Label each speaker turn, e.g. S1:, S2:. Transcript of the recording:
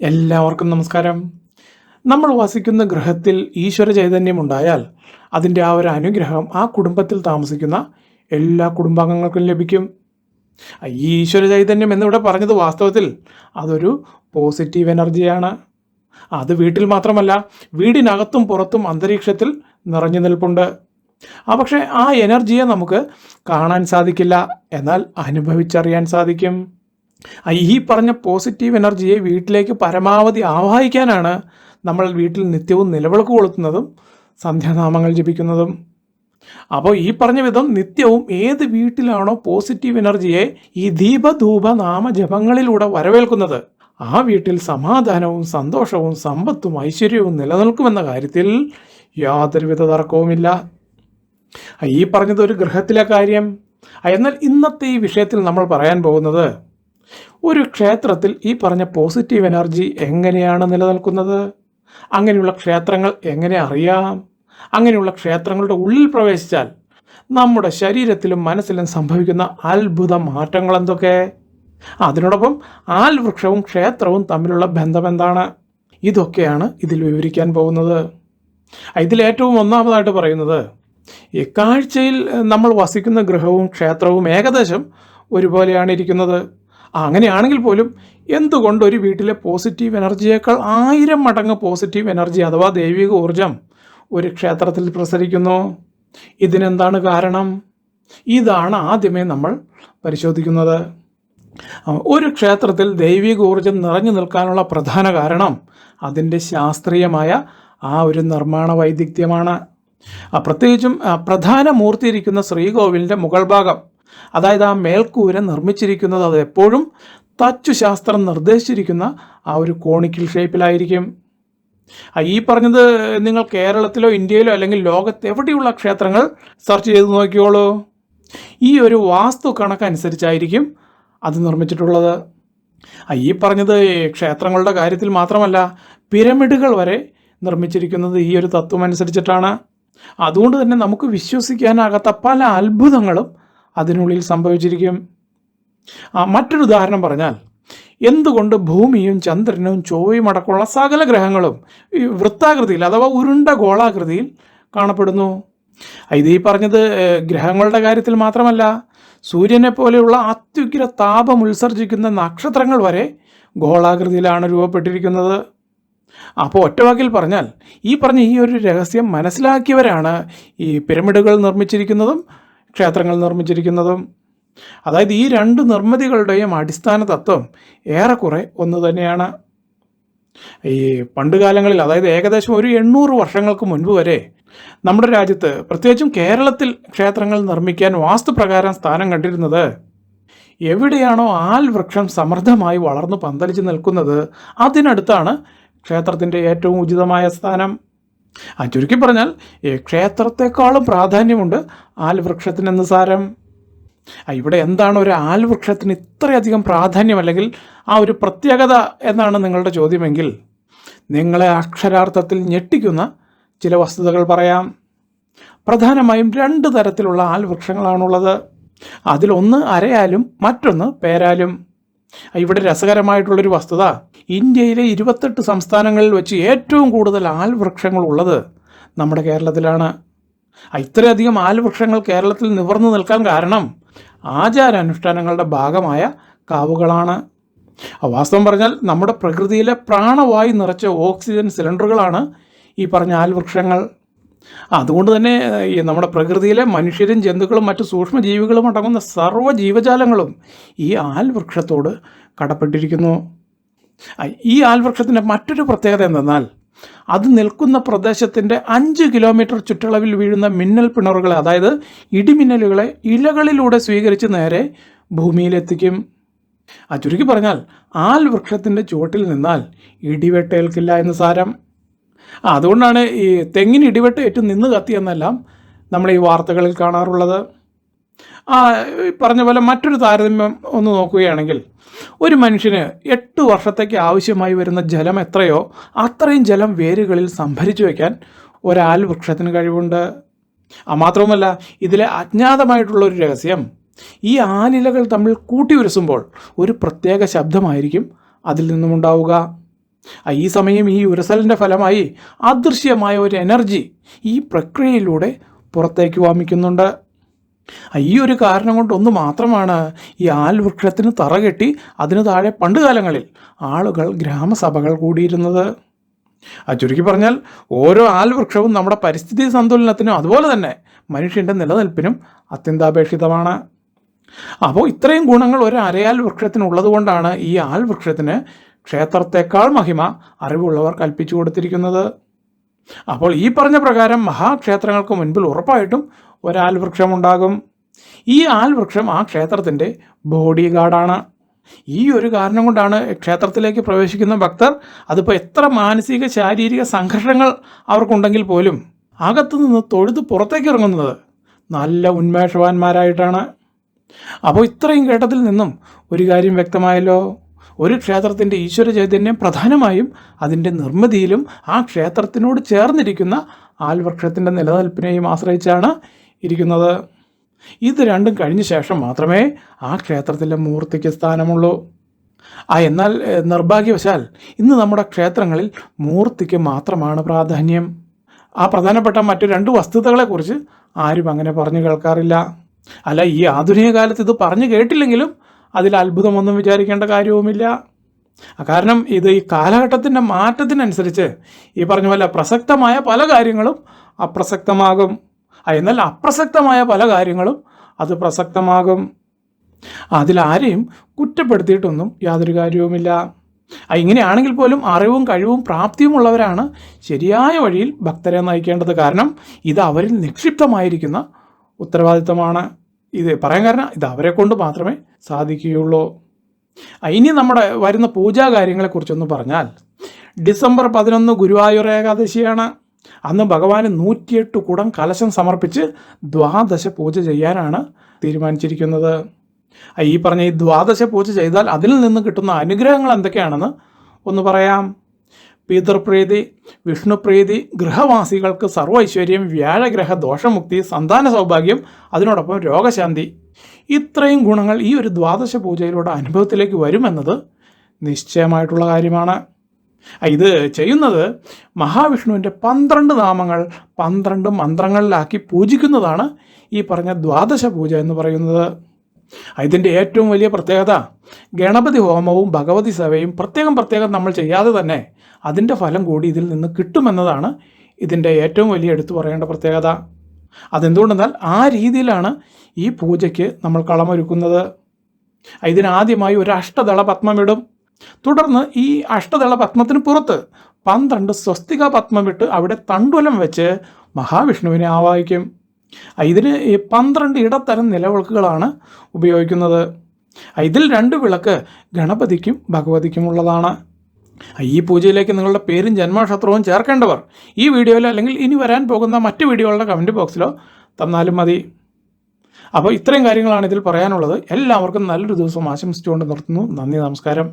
S1: എല്ലാവർക്കും നമസ്കാരം. നമ്മൾ വസിക്കുന്ന ഗ്രഹത്തിൽ ഈശ്വര ചൈതന്യം ഉണ്ടായാൽ അതിന്റെ ആ ഒരു അനുഗ്രഹം ആ കുടുംബത്തിൽ താമസിക്കുന്ന എല്ലാ കുടുംബാംഗങ്ങൾക്കും ലഭിക്കും. ഈ ഈശ്വര ചൈതന്യം എന്നിവിടെ പറഞ്ഞത് വാസ്തവത്തിൽ അതൊരു പോസിറ്റീവ് എനർജിയാണ്. അത് വീട്ടിൽ മാത്രമല്ല വീടിനകത്തും പുറത്തും അന്തരീക്ഷത്തിൽ നിറഞ്ഞു നിൽപ്പുണ്ട്. ആ പക്ഷേ ആ എനർജിയെ നമുക്ക് കാണാൻ സാധിക്കില്ല. എന്നാൽ അനുഭവിച്ചറിയാൻ സാധിക്കും. ഈ പറഞ്ഞ പോസിറ്റീവ് എനർജിയെ വീട്ടിലേക്ക് പരമാവധി ആവാഹിക്കാനാണ് നമ്മൾ വീട്ടിൽ നിത്യവും നിലവിളക്ക് കൊളുത്തുന്നതും സന്ധ്യാനാമങ്ങൾ ജപിക്കുന്നതും. അപ്പോൾ ഈ പറഞ്ഞ വിധം നിത്യവും ഏത് വീട്ടിലാണോ പോസിറ്റീവ് എനർജിയെ ഈ ദീപധൂപ നാമജപങ്ങളിലൂടെ വരവേൽക്കുന്നത് ആ വീട്ടിൽ സമാധാനവും സന്തോഷവും സമ്പത്തും ഐശ്വര്യവും നിലനിൽക്കുമെന്ന കാര്യത്തിൽ യാതൊരുവിധ തർക്കവുമില്ല. ഈ പറഞ്ഞത് ഒരു ഗൃഹത്തിലെ കാര്യം. എന്നാൽ ഇന്നത്തെ ഈ വിഷയത്തിൽ നമ്മൾ പറയാൻ പോകുന്നത് ഒരു ക്ഷേത്രത്തിൽ ഈ പറഞ്ഞ പോസിറ്റീവ് എനർജി എങ്ങനെയാണ് നിലനിൽക്കുന്നത്? അങ്ങനെയുള്ള ക്ഷേത്രങ്ങൾ എങ്ങനെ അറിയാം? അങ്ങനെയുള്ള ക്ഷേത്രങ്ങളുടെ ഉള്ളിൽ പ്രവേശിച്ചാൽ നമ്മുടെ ശരീരത്തിലും മനസ്സിലും സംഭവിക്കുന്ന അത്ഭുത മാറ്റങ്ങൾ എന്തൊക്കെ? അതിനോടൊപ്പം ആൽ വൃക്ഷവും ക്ഷേത്രവും തമ്മിലുള്ള ബന്ധം എന്താണ്? ഇതൊക്കെയാണ് ഇതിൽ വിവരിക്കാൻ പോകുന്നത്. ഇതിലേറ്റവും ഒന്നാമതായിട്ട് പറയുന്നത് ഇക്കാഴ്ചയിൽ നമ്മൾ വസിക്കുന്ന ഗൃഹവും ക്ഷേത്രവും ഏകദേശം ഒരുപോലെയാണ് ഇരിക്കുന്നത്. അങ്ങനെയാണെങ്കിൽ പോലും എന്തുകൊണ്ട് ഒരു വീട്ടിലെ പോസിറ്റീവ് എനർജിയേക്കാൾ ആയിരം മടങ്ങ് പോസിറ്റീവ് എനർജി അഥവാ ദൈവിക ഊർജം ഒരു ക്ഷേത്രത്തിൽ പ്രസരിക്കുന്നു? ഇതിനെന്താണ് കാരണം? ഇതാണ് ആദ്യമേ നമ്മൾ പരിശോധിക്കുന്നത്. ഒരു ക്ഷേത്രത്തിൽ ദൈവിക ഊർജം നിറഞ്ഞു നിൽക്കാനുള്ള പ്രധാന കാരണം അതിന്റെ ശാസ്ത്രീയമായ ആ ഒരു നിർമ്മാണ വൈദഗ്ധ്യമാണ്. പ്രത്യേകിച്ചും പ്രധാന മൂർത്തിയിരിക്കുന്ന ശ്രീകോവിലിന്റെ മുകൾ ഭാഗം അതായത് ആ മേൽക്കൂര നിർമ്മിച്ചിരിക്കുന്നത് അത് എപ്പോഴും തച്ചുശാസ്ത്രം നിർദ്ദേശിച്ചിരിക്കുന്ന ആ ഒരു കോണിക്കൽ ഷേപ്പിലായിരിക്കും. ഈ പറഞ്ഞത് നിങ്ങൾ കേരളത്തിലോ ഇന്ത്യയിലോ അല്ലെങ്കിൽ ലോകത്ത് എവിടെയുള്ള ക്ഷേത്രങ്ങൾ സെർച്ച് ചെയ്ത് നോക്കിയോളൂ ഈ ഒരു വാസ്തു കണക്കനുസരിച്ചായിരിക്കും അത് നിർമ്മിച്ചിട്ടുള്ളത്. ഈ പറഞ്ഞത് ക്ഷേത്രങ്ങളുടെ കാര്യത്തിൽ മാത്രമല്ല പിരമിഡുകൾ വരെ നിർമ്മിച്ചിരിക്കുന്നത് ഈ ഒരു തത്വം അനുസരിച്ചിട്ടാണ് അതുകൊണ്ട് തന്നെ നമുക്ക് വിശ്വസിക്കാനാകാത്ത പല അത്ഭുതങ്ങളും അതിനുള്ളിൽ സംഭവിച്ചിരിക്കും. മറ്റൊരു ഉദാഹരണം പറഞ്ഞാൽ എന്തുകൊണ്ട് ഭൂമിയും ചന്ദ്രനും ചൊവ്വയും അടക്കമുള്ള സകല ഗ്രഹങ്ങളും വൃത്താകൃതിയിൽ അഥവാ ഉരുണ്ട ഗോളാകൃതിയിൽ കാണപ്പെടുന്നു? ഇത് ഈ പറഞ്ഞത് ഗ്രഹങ്ങളുടെ കാര്യത്തിൽ മാത്രമല്ല സൂര്യനെ പോലെയുള്ള അത്യുഗ്ര താപം ഉത്സർജിക്കുന്ന നക്ഷത്രങ്ങൾ വരെ ഗോളാകൃതിയിലാണ് രൂപപ്പെട്ടിരിക്കുന്നത്. അപ്പോൾ ഒറ്റവാക്കിൽ പറഞ്ഞാൽ ഈ പറഞ്ഞ ഈ ഒരു രഹസ്യം മനസ്സിലാക്കിയവരാണ് ഈ പിരമിഡുകൾ നിർമ്മിച്ചിരിക്കുന്നതും ക്ഷേത്രങ്ങൾ നിർമ്മിച്ചിരിക്കുന്നതും അതായത് ഈ രണ്ട് നിർമ്മിതികളുടെയും അടിസ്ഥാന തത്വം ഏറെക്കുറെ ഒന്ന് തന്നെയാണ്. ഈ പണ്ടുകാലങ്ങളിൽ അതായത് ഏകദേശം ഒരു എണ്ണൂറ് വർഷങ്ങൾക്ക് മുൻപ് വരെ നമ്മുടെ രാജ്യത്ത് പ്രത്യേകിച്ചും കേരളത്തിൽ ക്ഷേത്രങ്ങൾ നിർമ്മിക്കാൻ വാസ്തുപ്രകാരം സ്ഥാനം കണ്ടിരുന്നത് എവിടെയാണോ ആൽ വൃക്ഷം സമൃദ്ധമായി വളർന്നു പന്തലിച്ച് നിൽക്കുന്നത് അതിനടുത്താണ് ക്ഷേത്രത്തിന്റെ ഏറ്റവും ഉചിതമായ സ്ഥാനം. ആ ചുരുക്കി പറഞ്ഞാൽ ക്ഷേത്രത്തെക്കാളും പ്രാധാന്യമുണ്ട് ആൽവൃക്ഷത്തിന് എന്ന് സാരം ഇവിടെ എന്താണ് ഒരു ആൽവൃക്ഷത്തിന് ഇത്രയധികം പ്രാധാന്യം അല്ലെങ്കിൽ ആ ഒരു പ്രത്യേകത എന്നാണ് നിങ്ങളുടെ ചോദ്യമെങ്കിൽ നിങ്ങളെ അക്ഷരാർത്ഥത്തിൽ ഞെട്ടിക്കുന്ന ചില വസ്തുതകൾ പറയാം. പ്രധാനമായും രണ്ട് തരത്തിലുള്ള ആൽവൃക്ഷങ്ങളാണുള്ളത്. അതിലൊന്ന് അരയാലും മറ്റൊന്ന് പേരാലും. ഇവിടെ രസകരമായിട്ടുള്ളൊരു വസ്തുത. ഇന്ത്യയിലെ ഇരുപത്തെട്ട് സംസ്ഥാനങ്ങളിൽ വെച്ച് ഏറ്റവും കൂടുതൽ ആൽവൃക്ഷങ്ങൾ ഉള്ളത് നമ്മുടെ കേരളത്തിലാണ്. ഇത്രയധികം ആൽവൃക്ഷങ്ങൾ കേരളത്തിൽ നിവർന്നു നിൽക്കാൻ കാരണം ആചാരാനുഷ്ഠാനങ്ങളുടെ ഭാഗമായ കാവുകളാണ്. വാസ്തവം പറഞ്ഞാൽ നമ്മുടെ പ്രകൃതിയിലെ പ്രാണവായു നിറച്ച ഓക്സിജൻ സിലിണ്ടറുകളാണ് ഈ പറഞ്ഞ ആൽവൃക്ഷങ്ങൾ. അതുകൊണ്ട് തന്നെ നമ്മുടെ പ്രകൃതിയിലെ മനുഷ്യരും ജന്തുക്കളും മറ്റു സൂക്ഷ്മജീവികളും അടങ്ങുന്ന സർവ ജീവജാലങ്ങളും ഈ ആൽവൃക്ഷത്തോട് കടപ്പെട്ടിരിക്കുന്നു. ഈ ആൽവൃക്ഷത്തിന്റെ മറ്റൊരു പ്രത്യേകത എന്തെന്നാൽ അത് നിൽക്കുന്ന പ്രദേശത്തിന്റെ അഞ്ച് കിലോമീറ്റർ ചുറ്റളവിൽ വീഴുന്ന മിന്നൽ പിണറുകളെ അതായത് ഇടിമിന്നലുകളെ ഇലകളിലൂടെ സ്വീകരിച്ച് നേരെ ഭൂമിയിലെത്തിക്കും. ആ ചുരുക്കി പറഞ്ഞാൽ ആൽ വൃക്ഷത്തിന്റെ ചുവട്ടിൽ നിന്നാൽ ഇടിവെട്ടേൽക്കില്ല എന്ന് സാരം. ആ, അതുകൊണ്ടാണ് ഈ തെങ്ങിന് ഇടിവെട്ട് ഏറ്റു നിന്ന് കത്തിയെന്നെല്ലാം നമ്മൾ ഈ വാർത്തകളിൽ കാണാറുള്ളത്. ആ പറഞ്ഞ പോലെ മറ്റൊരു താരതമ്യം ഒന്ന് നോക്കുകയാണെങ്കിൽ ഒരു മനുഷ്യന് എട്ട് വർഷത്തേക്ക് ആവശ്യമായി വരുന്ന ജലം എത്രയോ അത്രയും ജലം വേരുകളിൽ സംഭരിച്ചു വയ്ക്കാൻ ഒരാൽ വൃക്ഷത്തിന് കഴിവുണ്ട്. ആ മാത്രവുമല്ല ഇതിലെ അജ്ഞാതമായിട്ടുള്ള ഒരു രഹസ്യം ഈ ആലിലകൾ തമ്മിൽ കൂട്ടി ഉരസുമ്പോൾ ഒരു പ്രത്യേക ശബ്ദമായിരിക്കും അതിൽ നിന്നുമുണ്ടാവുക. ഈ സമയം ഈ ഉരസലിന്റെ ഫലമായി അദൃശ്യമായ ഒരു എനർജി ഈ പ്രക്രിയയിലൂടെ പുറത്തേക്ക് വാമിക്കുന്നുണ്ട്. ഈ ഒരു കാരണം കൊണ്ട് ഒന്ന് മാത്രമാണ് ഈ ആൽവൃക്ഷത്തിന് തറകെട്ടി അതിനു താഴെ പണ്ടുകാലങ്ങളിൽ ആളുകൾ ഗ്രാമസഭകൾ കൂടിയിരുന്നത്. ചുരുക്കി പറഞ്ഞാൽ ഓരോ ആൽവൃക്ഷവും നമ്മുടെ പരിസ്ഥിതി സന്തുലനത്തിനും അതുപോലെ തന്നെ മനുഷ്യന്റെ നിലനിൽപ്പിനും അത്യന്താപേക്ഷിതമാണ്. അപ്പോൾ ഇത്രയും ഗുണങ്ങൾ ഒരു അരയാൽ വൃക്ഷത്തിനുള്ളത് കൊണ്ടാണ് ഈ ആൽ വൃക്ഷത്തിന് ക്ഷേത്രത്തെക്കാൾ മഹിമ അറിവുള്ളവർ കൽപ്പിച്ചു കൊടുത്തിരിക്കുന്നത്. അപ്പോൾ ഈ പറഞ്ഞ പ്രകാരം മഹാക്ഷേത്രങ്ങൾക്ക് മുൻപിൽ ഉറപ്പായിട്ടും ഒരാൽ വൃക്ഷമുണ്ടാകും ഈ ആൽ വൃക്ഷം ആ ക്ഷേത്രത്തിന്റെ ബോഡി ഗാർഡാണ് ഈ ഒരു കാരണം കൊണ്ടാണ് ക്ഷേത്രത്തിലേക്ക് പ്രവേശിക്കുന്ന ഭക്തർ അതിപ്പോൾ എത്ര മാനസിക ശാരീരിക സംഘർഷങ്ങൾ അവർക്കുണ്ടെങ്കിൽ പോലും അകത്തു നിന്ന് തൊഴുത് പുറത്തേക്ക് ഇറങ്ങുന്നത് നല്ല ഉന്മേഷവാന്മാരായിട്ടാണ്. അപ്പോൾ ഇത്രയും ഘട്ടത്തിൽ നിന്നും ഒരു കാര്യം വ്യക്തമായല്ലോ. ഒരു ക്ഷേത്രത്തിന്റെ ഈശ്വര ചൈതന്യം പ്രധാനമായും അതിന്റെ നിർമ്മിതിയിലും ആ ക്ഷേത്രത്തിനോട് ചേർന്നിരിക്കുന്ന ആൽവൃക്ഷത്തിന്റെ നിലനിൽപ്പിനെയും ആശ്രയിച്ചാണ് ഇരിക്കുന്നത്. ഇത് രണ്ടും കഴിഞ്ഞ ശേഷം മാത്രമേ ആ ക്ഷേത്രത്തിലെ മൂർത്തിക്ക് സ്ഥാനമുള്ളൂ. ആ എന്നാൽ നിർഭാഗ്യവശാൽ ഇന്ന് നമ്മുടെ ക്ഷേത്രങ്ങളിൽ മൂർത്തിക്ക് മാത്രമാണ് പ്രാധാന്യം. ആ പ്രധാനപ്പെട്ട മറ്റു രണ്ട് വസ്തുതകളെക്കുറിച്ച് ആരും അങ്ങനെ പറഞ്ഞു കേൾക്കാറില്ല. അല്ല ഈ ആധുനിക കാലത്ത് ഇത് പറഞ്ഞു കേട്ടില്ലെങ്കിലും അതിൽ അത്ഭുതമൊന്നും വിചാരിക്കേണ്ട കാര്യവുമില്ല. കാരണം ഇത് ഈ കാലഘട്ടത്തിന്റെ മാറ്റത്തിനനുസരിച്ച് ഈ പറഞ്ഞ പോലെ പ്രസക്തമായ പല കാര്യങ്ങളും അപ്രസക്തമാകും. എന്നാൽ അപ്രസക്തമായ പല കാര്യങ്ങളും അത് പ്രസക്തമാകും. അതിലാരെയും കുറ്റപ്പെടുത്തിയിട്ടൊന്നും യാതൊരു കാര്യവുമില്ല. ഇങ്ങനെയാണെങ്കിൽ പോലും അറിവും കഴിവും പ്രാപ്തിയുമുള്ളവരാണ് ശരിയായ വഴിയിൽ ഭക്തരെ നയിക്കേണ്ടത്. കാരണം ഇത് അവരിൽ നിക്ഷിപ്തമായിരിക്കുന്ന ഉത്തരവാദിത്തമാണ്. ഇത് പറയാൻ കാരണം ഇത് അവരെ കൊണ്ട് മാത്രമേ സാധിക്കുകയുള്ളൂ. ഇനി നമ്മുടെ വരുന്ന പൂജാ കാര്യങ്ങളെക്കുറിച്ചൊന്ന് പറഞ്ഞാൽ ഡിസംബർ പതിനൊന്ന് ഗുരുവായൂർ ഏകാദശിയാണ്. അന്ന് ഭഗവാന് നൂറ്റിയെട്ട് കുടം കലശം സമർപ്പിച്ച് ദ്വാദശ പൂജ ചെയ്യാനാണ് തീരുമാനിച്ചിരിക്കുന്നത്. ഈ പറഞ്ഞ ഈ ദ്വാദശ പൂജ ചെയ്താൽ അതിൽ നിന്ന് കിട്ടുന്ന അനുഗ്രഹങ്ങൾ എന്തൊക്കെയാണെന്ന് ഒന്ന് പറയാം. പിതൃപ്രീതി വിഷ്ണുപ്രീതി ഗൃഹവാസികൾക്ക് സർവൈശ്വര്യം വ്യാഴഗ്രഹ ദോഷമുക്തി സന്താന സൗഭാഗ്യം അതിനോടൊപ്പം രോഗശാന്തി. ഇത്രയും ഗുണങ്ങൾ ഈ ഒരു ദ്വാദശ പൂജയിലൂടെ അനുഭവത്തിലേക്ക് വരുമെന്നത് നിശ്ചയമായിട്ടുള്ള കാര്യമാണ്. ഇത് ചെയ്യുന്നത് മഹാവിഷ്ണുവിന്റെ പന്ത്രണ്ട് നാമങ്ങൾ പന്ത്രണ്ട് മന്ത്രങ്ങളിലാക്കി പൂജിക്കുന്നതാണ് ഈ പറഞ്ഞ ദ്വാദശ പൂജ എന്ന് പറയുന്നത്. ഇതിന്റെ ഏറ്റവും വലിയ പ്രത്യേകത ഗണപതി ഹോമവും ഭഗവതി സേവയും പ്രത്യേകം പ്രത്യേകം നമ്മൾ ചെയ്യാതെ തന്നെ അതിന്റെ ഫലം കൂടി ഇതിൽ നിന്ന് കിട്ടുമെന്നതാണ് ഇതിന്റെ ഏറ്റവും വലിയ എടുത്തു പറയേണ്ട പ്രത്യേകത. അതെന്തുകൊണ്ടെന്നാൽ ആ രീതിയിലാണ് ഈ പൂജയ്ക്ക് നമ്മൾ കളമൊരുക്കുന്നത്. ഇതിനാദ്യമായി ഒരു അഷ്ടദള പത്മമിടും തുടർന്ന് ഈ അഷ്ടദള പത്മത്തിന് പുറത്ത് പന്ത്രണ്ട് സ്വസ്തിക പത്മമിട്ട് അവിടെ തണ്ടുലം വെച്ച് മഹാവിഷ്ണുവിനെ ആവാഹിക്കും. ഇതിന് പന്ത്രണ്ട് ഇടത്തരം നിലവിളക്കുകളാണ് ഉപയോഗിക്കുന്നത്. ഇതിൽ രണ്ട് വിളക്ക് ഗണപതിക്കും ഭഗവതിക്കുമുള്ളതാണ്. ഈ പൂജയിലേക്ക് നിങ്ങളുടെ പേരും ജന്മനക്ഷത്രവും ചേർക്കേണ്ടവർ ഈ വീഡിയോയിലോ അല്ലെങ്കിൽ ഇനി വരാൻ പോകുന്ന മറ്റ് വീഡിയോകളുടെ കമന്റ് ബോക്സിലോ തന്നാലും മതി. അപ്പോൾ ഇത്രയും കാര്യങ്ങളാണ് ഇതിൽ പറയാനുള്ളത്. എല്ലാവർക്കും നല്ലൊരു ദിവസം ആശംസിച്ചുകൊണ്ട് നിർത്തുന്നു. നന്ദി നമസ്കാരം.